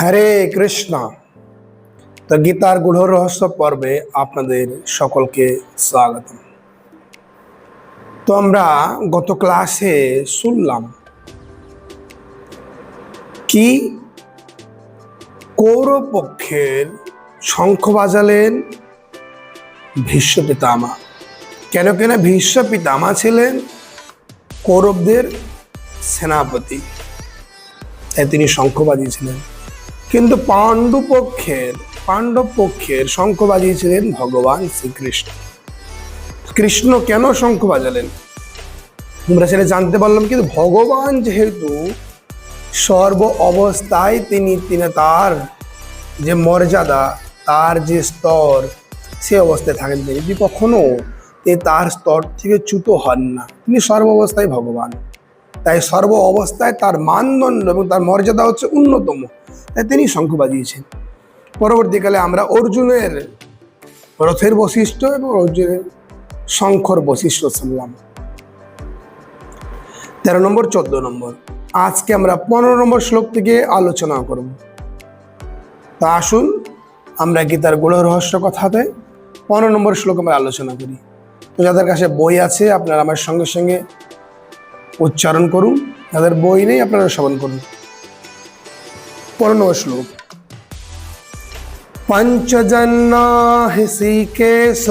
হরে কৃষ্ণ। তো গীতার গূঢ় রহস্য পর্বে আপনাদের সকলকে স্বাগত তো আমরা গত ক্লাসে শুনলাম কি কৌরপক্ষের শঙ্খ বাজালেন ভীষ্ম পিতামা। কেন কেন ভীষ্ম পিতামা ছিলেন কৌরবদের সেনাপতি। তাই তিনি শঙ্খ বাজিয়েছিলেন কিন্তু পাণ্ডু পক্ষের পাণ্ডব পক্ষের শঙ্খ বাজিয়েছিলেন ভগবান শ্রীকৃষ্ণ। কৃষ্ণ কেন শঙ্খ বাজালেন? আমরা সেটা জানতে পারলাম কিন্তু ভগবান যেহেতু সর্ব অবস্থায় তিনি তিনি তার যে মর্যাদা, তার যে স্তর, সে অবস্থায় থাকেন তিনি। কখনো তার স্তর থেকে চ্যুত হন না। তিনি সর্ব অবস্থায় ভগবান। তাই সর্ব অবস্থায় তার মানদণ্ড এবং তার মর্যাদা হচ্ছে অন্যতম তাই তিনি শঙ্খ বাজিয়েছেন। পরবর্তীকালে আমরা অর্জুনের রথের বৈশিষ্ট্য এবং অর্জুনের শঙ্খর বৈশিষ্ট্য শুনলাম। তেরো নম্বর, চোদ্দ নম্বর। আজকে আমরা পনেরো নম্বর শ্লোক থেকে আলোচনা করব। তা আসুন, আমরা গীতার গুণ রহস্য কথাতে পনেরো নম্বর শ্লোক আমরা আলোচনা করি। তো যাদের কাছে বই আছে, আপনারা আমার সঙ্গে সঙ্গে উচ্চারণ করুন যাদের বই নেই আপনারা শ্রবণ করুন। পনেরো নম্বর শ্লোক। পঞ্চজন্না হৃষিকেশ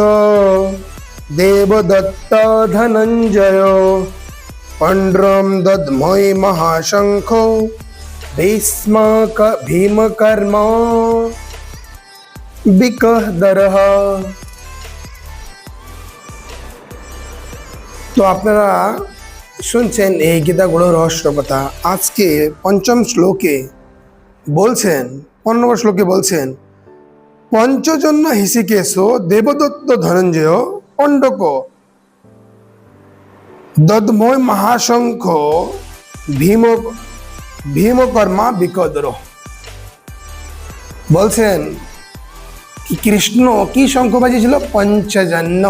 দেবদত্ত ধনঞ্জয়, পণ্ড্রম দদ্ময় মহাশঙ্খ ভীষ্ম ভীমকর্ম, বিকহদরহ। তো আপনারা শুনছেন এই গীতাগুলো রহস্য কথা আজকে পঞ্চম শ্লোকে বলছেন, পনেরো শ্লোকে বলছেন, পঞ্চজন্য হিসিকেশ দেবদত্ত ধনঞ্জয় পণ্ডক। দদ্ময় মহাশঙ্খ ভীম, ভীমকর্মা বিকদর। বলছেন কৃষ্ণ, কি শঙ্খ বাজিয়েছিল? পঞ্চজন্য।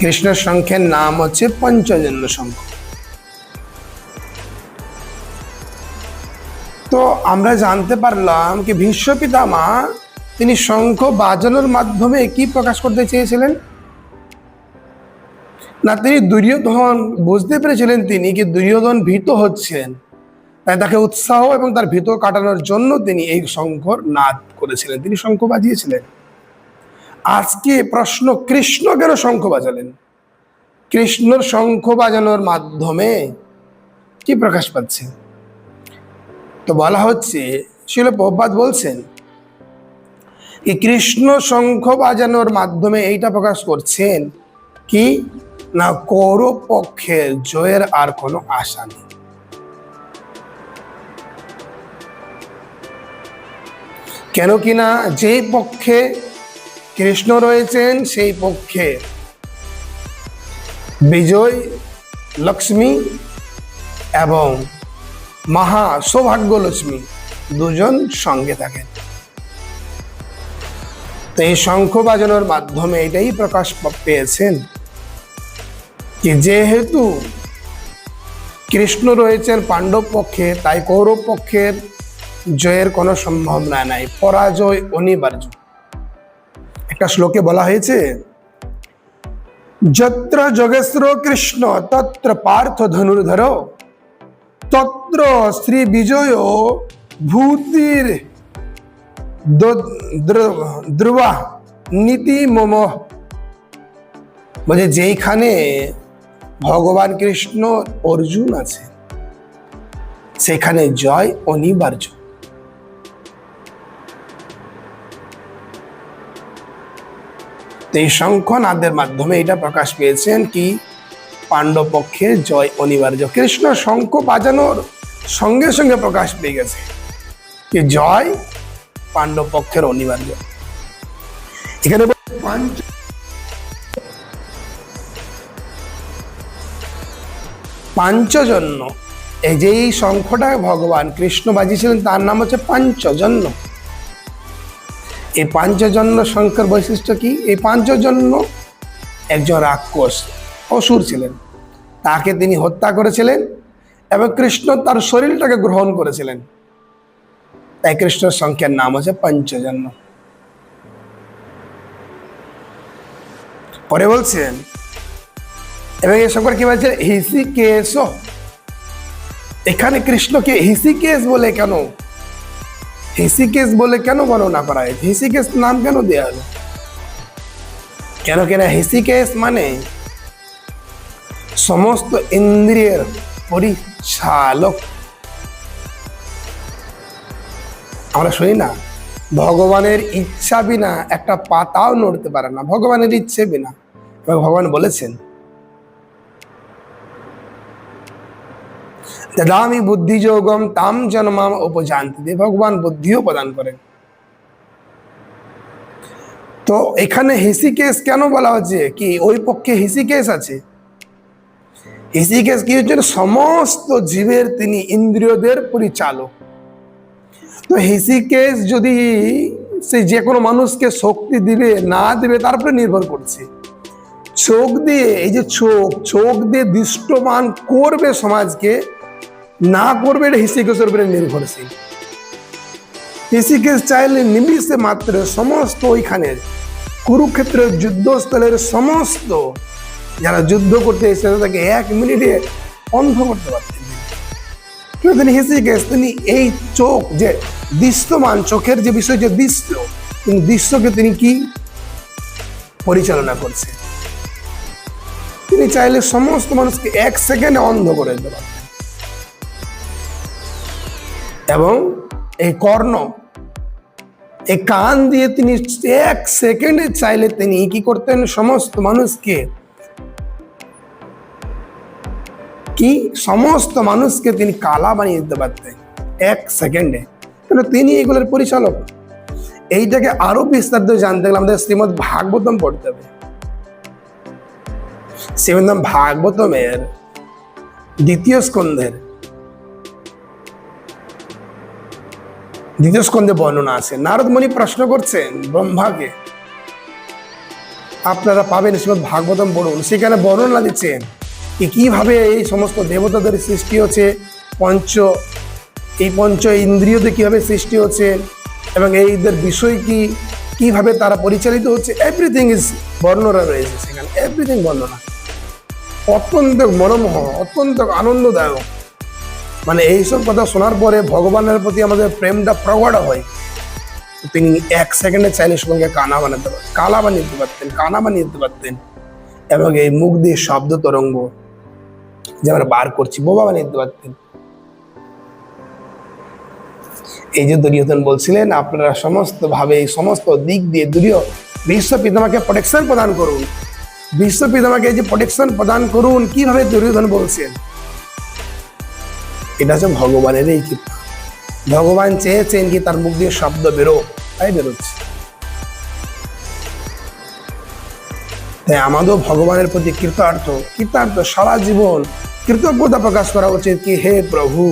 কৃষ্ণের শঙ্খের নাম হচ্ছে পঞ্চজন্য শঙ্খ তো আমরা জানতে পারলাম কি ভীষ্ম পিতামা তিনি শঙ্খ বাজানোর মাধ্যমে কি প্রকাশ করতে চেয়েছিলেন? না, তিনি দুর্যোধন, বুঝতে পেরেছিলেন তিনি কি দুর্যোধন ভীত হচ্ছেন? তাই তাকে উৎসাহ এবং তার ভীত কাটানোর জন্য তিনি এই শঙ্খর নাদ করেছিলেন। তিনি শঙ্খ বাজিয়েছিলেন। আজকে প্রশ্ন কৃষ্ণ কেন শঙ্খ বাজালেন। কৃষ্ণর শঙ্খ বাজানোর মাধ্যমে কি প্রকাশ পাচ্ছে? তো বলা হচ্ছে, শিল প্রভাত বলছেন কি কৃষ্ণ শঙ্খ বাজানোর মাধ্যমে এইটা প্রকাশ করছেন কি? না কৌরব পক্ষে জয়ের আর কোনো আশা নেই। কেন কিনা যে পক্ষে কৃষ্ণ রয়েছেন সেই পক্ষে। বিজয়, লক্ষ্মী এবং মহা সৌভাগ্যলক্ষ্মী দুজন সঙ্গে থাকেন। তো এই শঙ্খ বাজানোর মাধ্যমে এটাই প্রকাশ পেয়েছেন কি যেহেতু কৃষ্ণ রয়েছেন পাণ্ডব পক্ষে, তাই কৌরব পক্ষের জয়ের কোনো সম্ভাবনা নাই। পরাজয় অনিবার্য। একটা শ্লোকে বলা হয়েছে, যত্র যোগেশ্র কৃষ্ণ তত্র পার্থ ধনুর্ধর, তত্র শ্রী বিজয় ভূতির দ- দ্র- ধ্রুবা নীতি মম। বলে যেইখানে ভগবান কৃষ্ণ অর্জুন আছে, সেখানে জয় অনিবার্য। তো এই শঙ্খনাদের মাধ্যমে এটা প্রকাশ পেয়েছেন কি? পাণ্ডব পক্ষে জয় অনিবার্য। কৃষ্ণ শঙ্খ বাজানোর সঙ্গে সঙ্গে প্রকাশ পেয়ে গেছে কি জয় পাণ্ডব পক্ষের অনিবার্য। এখানে পাঞ্চ পাঞ্চজন্য। এই যে এই শঙ্খটা ভগবান কৃষ্ণ বাজিয়েছিলেন, তার নাম হচ্ছে পাঞ্চজন্য। এই পাঞ্চজন্য শঙ্কর বৈশিষ্ট্য কি? এই পাঞ্চজন্য একজন রাক্ষস, অসুর ছিলেন। তাকে তিনি হত্যা করেছিলেন এবং কৃষ্ণ তার শরীরটাকে গ্রহণ করেছিলেন। তাই কৃষ্ণের সংখ্যার নাম হচ্ছে পঞ্চজন্য। পরে বলছেন, এবং এ সম্পর্কে কি বলছে হিসিকেশ এখানে কৃষ্ণকে হিসিকেশ বলে কেন? হিসিকেশ বলে কেন বর্ণনা করা হয়েছে হিসিকেশ নাম কেন দেওয়া হলো? কেন কেন হিসিকেশ মানে সমস্ত ইন্দ্রিয়ের পরিচালক। আমরা শুনি না, ভগবানের ইচ্ছা বিনা একটা পাতাও নড়তে পারে না, ভগবানের ইচ্ছে বিনা। ভগবান বলেছেন দাদামি বুদ্ধিযোগম তাম জন্মাম উপজানতে ভগবান বুদ্ধিও প্রদান করেন তো এখানে হিসিকেস কেন বলা হচ্ছে কি ওই পক্ষে হিসিকেস আছে হিসিকেস কি হচ্ছে সমস্ত জীবের তিনি ইন্দ্রিয়দের পরিচালক তো হিসিকেস যদি সে যে কোনো মানুষকে শক্তি দিবে না দিবে তারপরে নির্ভর করছে চোখ দিয়ে এই যে চোখ চোখ দিয়ে দৃষ্টমান করবে সমাজকে না করবে, এটা হিসিকেসের উপরে নির্ভরশীল। হিসিকেস চাইলে নিমিষে মাত্র সমস্ত ওইখানের কুরুক্ষেত্রের যুদ্ধস্থলের সমস্ত যারা যুদ্ধ করতে এসেছে তাকে এক মিনিটে অন্ধ করতে পারতেন। কিন্তু তিনি হিসিকেস তিনি এই চোখ যে দৃশ্যমান, চোখের যে বিষয় যে দৃশ্য তিনি দৃশ্যকে তিনি কি? পরিচালনা করছে তিনি চাইলে সমস্ত মানুষকে এক সেকেন্ডে অন্ধ করে দিতে পারতেন। এবং এই কর্ণ, এই কান দিয়ে তিনি এক সেকেন্ডে চাইলে তিনি কি করতেন? সমস্ত মানুষকে কি? সমস্ত মানুষকে তিনি কালা বানিয়ে দিতে পারতেন এক সেকেন্ডে। কেন তিনি এগুলোর পরিচালক। এইটাকে আরও বিস্তারিত জানতে গেলে আমাদের শ্রীমদ ভাগবতম পড়তে হবে। শ্রীমদ ভাগবতমের দ্বিতীয় স্কন্ধের। দ্বিতীয় স্কন্ধে বর্ণনা আছে। নারদ মুনি প্রশ্ন করছেন, ব্রহ্মাকে আপনারা পাবেন শ্রীমদ ভাগবতম পড়ুন সেখানে বর্ণনা দিচ্ছেন কি কীভাবে এই সমস্ত দেবতাদের সৃষ্টি হচ্ছে, পঞ্চ, এই পঞ্চ ইন্দ্রিয়তে কীভাবে সৃষ্টি হচ্ছে এবং এইদের বিষয় কি, কীভাবে তারা পরিচালিত হচ্ছে এভরিথিং ইজ বর্ণনা রয়েছে সেখানে এভরিথিং বর্ণনা। অত্যন্ত মনোমোহ, অত্যন্ত আনন্দদায়ক। মানে এইসব কথা শোনার পরে ভগবানের প্রতি আমাদের প্রেমটা প্রগাঢ় হয়। তিনি এক সেকেন্ডে চাইলে সঙ্গে কানা বানাতে পারতেন, কালা বানিয়ে দিতে পারতেন, কানা বানিয়ে দিতে পারতেন। এবং এই মুখ দিয়ে শব্দ তরঙ্গ যে আমরা বার করছি, বোবা বানিয়ে দিতে পারতেন। এই যে দুর্যোধন বলছিলেন, আপনারা সমস্ত ভাবে এই সমস্ত দিক দিয়ে দুর্য বিশ্ব পিতামাকে প্রোটেকশন প্রদান করুন। বিশ্ব পিতামাকে এই যে প্রোটেকশন প্রদান করুন, কীভাবে দুর্যোধন বলছেন? এটা হচ্ছে ভগবানের এই কৃপা। ভগবান চেয়েছেন কি তার মুখ দিয়ে শব্দ বেরো তাই বেরোচ্ছে। তাই আমাদেরও ভগবানের প্রতি কৃতার্থ কৃতার্থ সারা জীবন কৃতজ্ঞতা প্রকাশ করা উচিত কি, হে প্রভু,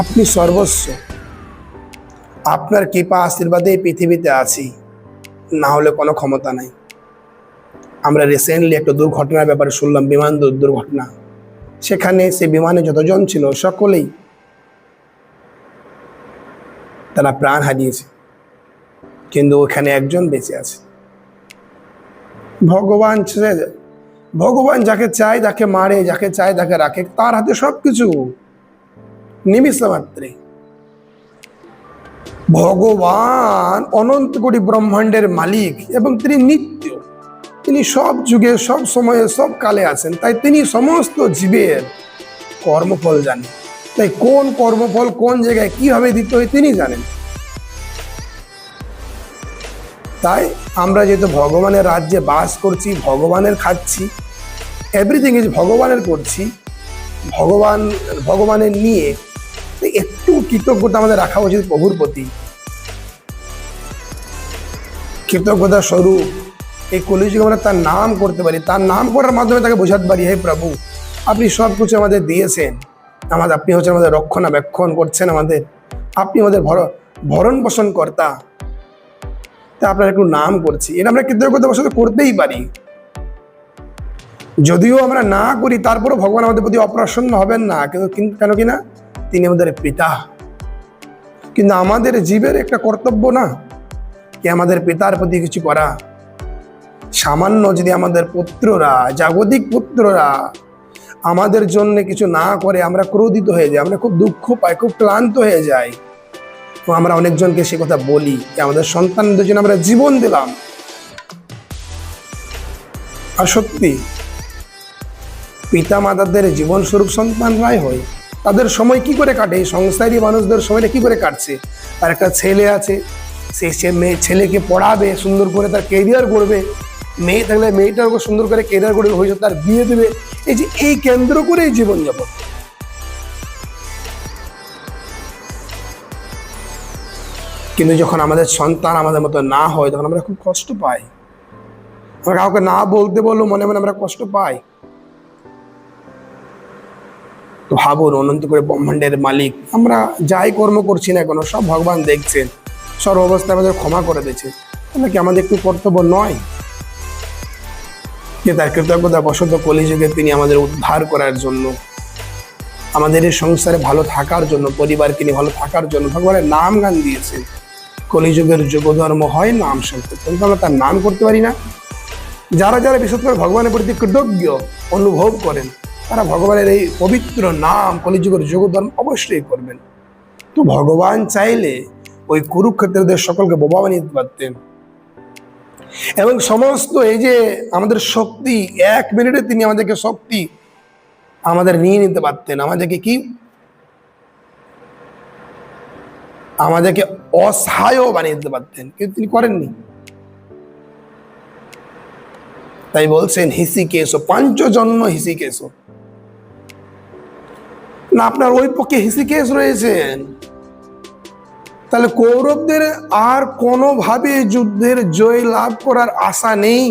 আপনি সর্বস্ব। আপনার কৃপা আশীর্বাদে পৃথিবীতে আছি, না হলে কোনো ক্ষমতা নাই। আমরা রিসেন্টলি একটা দুর্ঘটনার ব্যাপারে শুনলাম, বিমান দুর্ঘটনা। সেখানে সে বিমানে যতজন ছিল সকলেই তারা প্রাণ হারিয়েছে। কিন্তু ওখানে একজন বেঁচে আছে। ভগবান ভগবান যাকে চায় যাকে মারে, যাকে চায় তাকে রাখে, তার হাতে সবকিছু নিমিষ মাত্রে ভগবান অনন্ত কোটি ব্রহ্মাণ্ডের মালিক এবং তিনি নিত্য তিনি সব যুগে, সব সময়ে, সব কালে আছেন। তাই তিনি সমস্ত জীবের কর্মফল জানেন। তাই কোন কর্মফল কোন জায়গায় কীভাবে দিতে হয় তিনি জানেন। তাই আমরা যেহেতু ভগবানের রাজ্যে বাস করছি, ভগবানের খাচ্ছি এভরিথিং ইজ ভগবানের করছি, ভগবান, ভগবানের নিয়ে একটু কৃতজ্ঞতা আমাদের রাখা উচিত প্রভুর প্রতি। কৃতজ্ঞতা স্বরূপ এই কলিযুগে আমরা তার নাম করতে পারি। তার নাম করার মাধ্যমে তাকে বোঝাতে পারি, হে প্রভু, আপনি সব কিছু আমাদের দিয়েছেন। আমাদের, আপনি হচ্ছেন আমাদের রক্ষণাবেক্ষণ করছেন আমাদের। আপনি আমাদের ভর, ভরণ পোষণ কর্তা। তা আপনার একটু নাম করছি। এটা আমরা কৃতজ্ঞতা বসত করতেই পারি। যদিও আমরা না করি, তারপরও ভগবান আমাদের প্রতি অপ্রসন্ন হবেন না। কিন্তু কিন্তু, কেন কি না? তিনি আমাদের পিতা। কিন্তু আমাদের জীবের একটা কর্তব্য না, কি আমাদের পিতার প্রতি কিছু করা? সামান্য যদি আমাদের পুত্ররা, জাগতিক পুত্ররা আমাদের জন্য কিছু না করে আমরা ক্রোধিত হয়ে যাই, আমরা খুব দুঃখ পাই, খুব ক্লান্ত হয়ে যাই। আমরা অনেকজনকে সে কথা বলি যে আমাদের সন্তানদের জন্য আমরা জীবন দিলাম। আর সত্যি পিতা মাতাদের জীবন স্বরূপ সন্তানরাই হয়। তাদের সময় কি করে কাটে? এই সংসারী মানুষদের সময়টা কি করে কাটছে? তার একটা ছেলে আছে, সে সে মেয়ে ছেলেকে পড়াবে, সুন্দর করে তার কেরিয়ার করবে মেয়ে থাকলে মেয়েটার উপর সুন্দর করে কেরিয়ার করবে হয়েছে তার বিয়ে দেবে। এই যে এই কেন্দ্র করেই জীবনযাপন কিন্তু যখন আমাদের সন্তান আমাদের মতো না হয়, তখন আমরা খুব কষ্ট পাই। আমরা কাউকে না বলতে বললেও মনে মনে আমরা কষ্ট পাই। তো ভাবুন, অনন্ত করে ব্রহ্মাণ্ডের মালিক, আমরা যাই কর্ম করছি না কেন, সব ভগবান দেখছেন। সর্ব অবস্থায় আমাদের ক্ষমা করে দিয়েছে। তাহলে কি আমাদের একটু কর্তব্য নয়? যে তার কৃতজ্ঞতা বশত কলিযুগে তিনি আমাদের উদ্ধার করার জন্য, আমাদের এই সংসারে ভালো থাকার জন্য পরিবারকে নিয়ে ভালো থাকার জন্য ভগবানের নাম গান দিয়েছেন। কলিযুগের যুগধর্ম হয় নাম সংকীর্তন, কিন্তু আমরা তার নাম করতে পারি না। যারা যারা বিশেষ করে ভগবানের প্রতি কৃতজ্ঞ, অনুভব করেন, তারা ভগবানের এই পবিত্র নাম, কলিযুগের যুগধর্ম অবশ্যই করবেন। তো ভগবান চাইলে ওই কুরুক্ষেত্রদের সকলকে বোবা বানিয়ে পারতেন। এবং সমস্ত এই যে আমাদের শক্তি, এক মিনিটে তিনি আমাদেরকে শক্তি আমাদের নিয়ে নিতে পারতেন। আমাদেরকে কি? আমাদেরকে অসহায় বানিয়ে দিতে পারতেন। কিন্তু তিনি করেননি। তাই বলছেন হিসিকেশ পাঞ্চজন্য হিসিকেশ না, আপনার ওই পক্ষে হিসি হিসিকেশ রয়েছেন? তাহলে কৌরবদের আর কোনোভাবে যুদ্ধের জয় লাভ করার আশা নেই।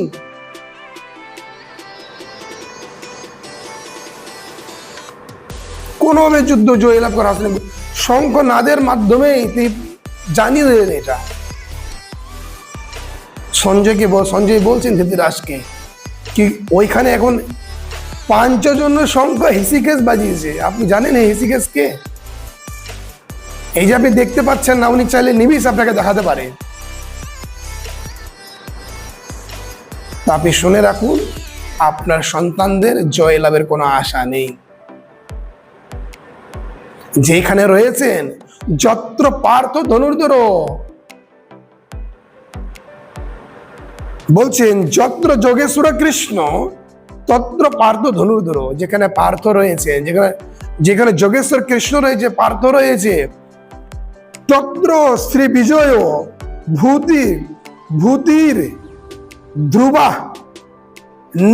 কোনোভাবে যুদ্ধ জয় লাভ করার আশা নেই। শঙ্খ নাদের মাধ্যমে তিনি জানিয়ে দিলেন এটা। সঞ্জয়কে সঞ্জয় বলছেন ধৃতরাজকে কি ওইখানে এখন পাঞ্চজন্য শঙ্খ হিসিকেশ বাজিয়েছে। আপনি জানেন এই হিসিকেশ কে এই যে আপনি দেখতে পাচ্ছেন, না, উনি চাইলে নিবিস আপনাকে দেখাতে পারে। আপনি শুনে রাখুন, আপনার সন্তানদের জয় লাভের কোনো আশা নেই। যেখানে রয়েছেন, যত্র পার্থ ধনুর্ধর। বলছেন, যত্র যোগেশ্বর কৃষ্ণ, তত্র পার্থ ধনুর্ধর। যেখানে পার্থ রয়েছে, যেখানে যেখানে যোগেশ্বর কৃষ্ণ রয়েছে, পার্থ রয়েছে তত্র শ্রী বিজয় ভূতি, ভূতির ধ্রুবা,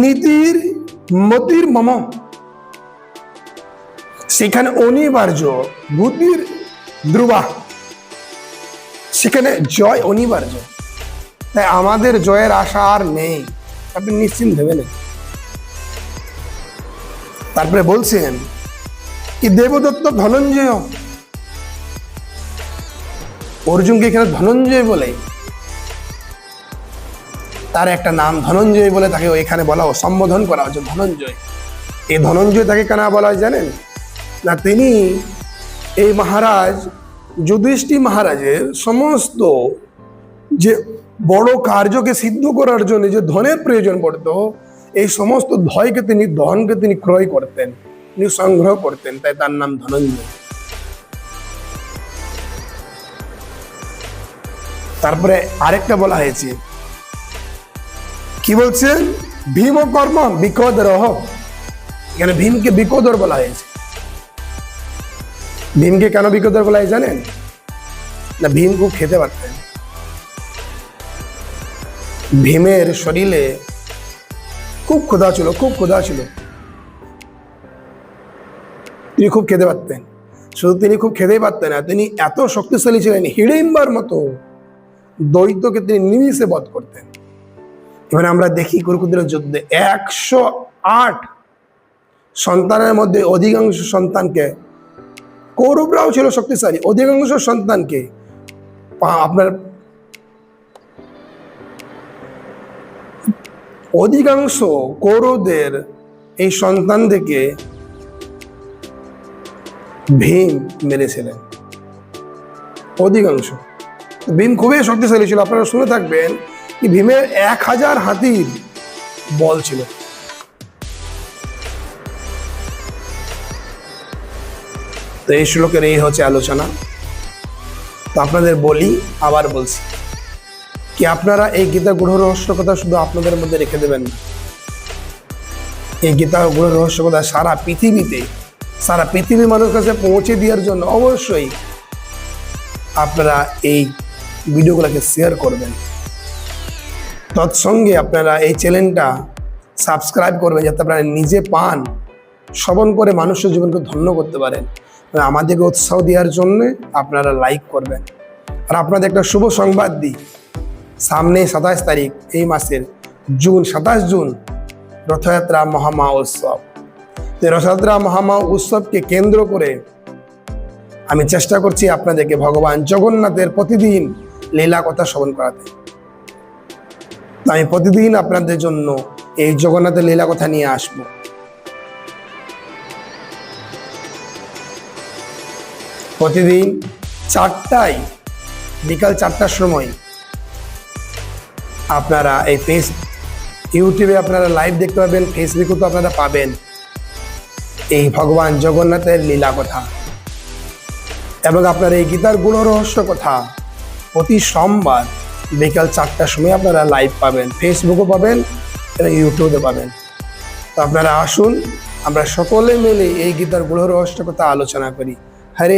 নীতির মতির মম। সেখানে অনিবার্য ভূতির ধ্রুবা। সেখানে জয় অনিবার্য। তাই আমাদের জয়ের আশা আর নেই। আপনি নিশ্চিন্ত ভেবে নেন তারপরে বলছেন, কি দেবদত্ত ধনঞ্জয় অর্জুনকে এখানে ধনঞ্জয় বলে। তার একটা নাম ধনঞ্জয় বলে তাকে এখানে বলা হয়, সম্বোধন করা হচ্ছে ধনঞ্জয়। এই ধনঞ্জয় তাকে কেন বলা হয় জানেন? না তিনি এই মহারাজ যুধিষ্ঠি মহারাজের সমস্ত যে বড় কার্যকে সিদ্ধ করার জন্য যে ধনের প্রয়োজন পড়তো এই সমস্ত ধয়কে তিনি ধনকে তিনি ক্রয় করতেন তিনি সংগ্রহ করতেন তাই তার নাম ধনঞ্জয়। তারপরে আরেকটা বলা হয়েছে। কি বলছেন ভীম কর্ম বিকদ রহ। এখানে ভীমকে বিকদর বলা হয়েছে। ভীমকে কেন বিকদর বলা হয় জানেন? না, ভীম খুব খেতে পারতেন। ভীমের শরীরে খুব ক্ষুধা ছিল, খুব ক্ষুধা ছিল। তিনি খুব খেতে পারতেন। শুধু তিনি খুব খেতেই পারতেন না, তিনি এত শক্তিশালী ছিলেন, হিড়িম্বার মতো। দৈত্যকে তিনি নিমিষে বধ করতেন। এবার আমরা দেখি কুরুকুদের যুদ্ধে একশো আট সন্তানের মধ্যে অধিকাংশ সন্তানকে, কৌরবরাও ছিল শক্তিশালী, অধিকাংশ সন্তানকে আপনার অধিকাংশ কৌরবদের এই সন্তানদেরকে ভীম মেরেছিলেন। অধিকাংশ। ভীম খুবই শক্তিশালী ছিল। আপনারা শুনে থাকবেন কি ভীমের এক হাজার হাতির বল ছিল। তো এই শ্লোকের এই হচ্ছে আলোচনা। তো আপনাদের বলি, আবার বলছি। কি আপনারা এই গীতা গুঢ় রহস্য কথা শুধু আপনাদের মধ্যে রেখে দেবেন এই গীতা গুঢ় রহস্য কথা সারা পৃথিবীতে, সারা পৃথিবীর মানুষের কাছে পৌঁছে দেওয়ার জন্য অবশ্যই আপনারা এই ভিডিওগুলোকে শেয়ার করবেন। তৎসঙ্গে আপনারা এই চ্যানেলটা সাবস্ক্রাইব করবেন, যাতে আপনারা নিজে পান, শ্রবণ করে মানুষের জীবনকে ধন্য করতে পারেন। আমাদেরকে উৎসাহ দেওয়ার জন্যে আপনারা লাইক করবেন। আর আপনাদের একটা শুভ সংবাদ দিই। সামনে সাতাশ তারিখ, এই মাসের জুন, সাতাশ জুন, রথযাত্রা মহামা উৎসব। তো রথযাত্রা মহামা উৎসবকে কেন্দ্র করে আমি চেষ্টা করছি আপনাদেরকে ভগবান জগন্নাথের প্রতিদিন লীলা কথা শ্রবণ করাতে। আমি প্রতিদিন আপনাদের জন্য এই জগন্নাথের লীলা কথা নিয়ে আসব। প্রতিদিন চারটায়, বিকাল চারটার সময় আপনারা এই ফেস, ইউটিউবে আপনারা লাইভ দেখতে পাবেন, ফেসবুকেও তো আপনারা পাবেন এই ভগবান জগন্নাথের লীলা কথা। এবং আপনার এই গীতার গুণ রহস্য কথা প্রতি সোমবার বিকাল চারটার সময় আপনারা লাইভ পাবেন ফেসবুকও পাবেন, এবং ইউটিউবে পাবেন। তো আপনারা আসুন, আমরা সকলে মিলে এই গীতার গুণ রহস্য কথা আলোচনা করি। হরে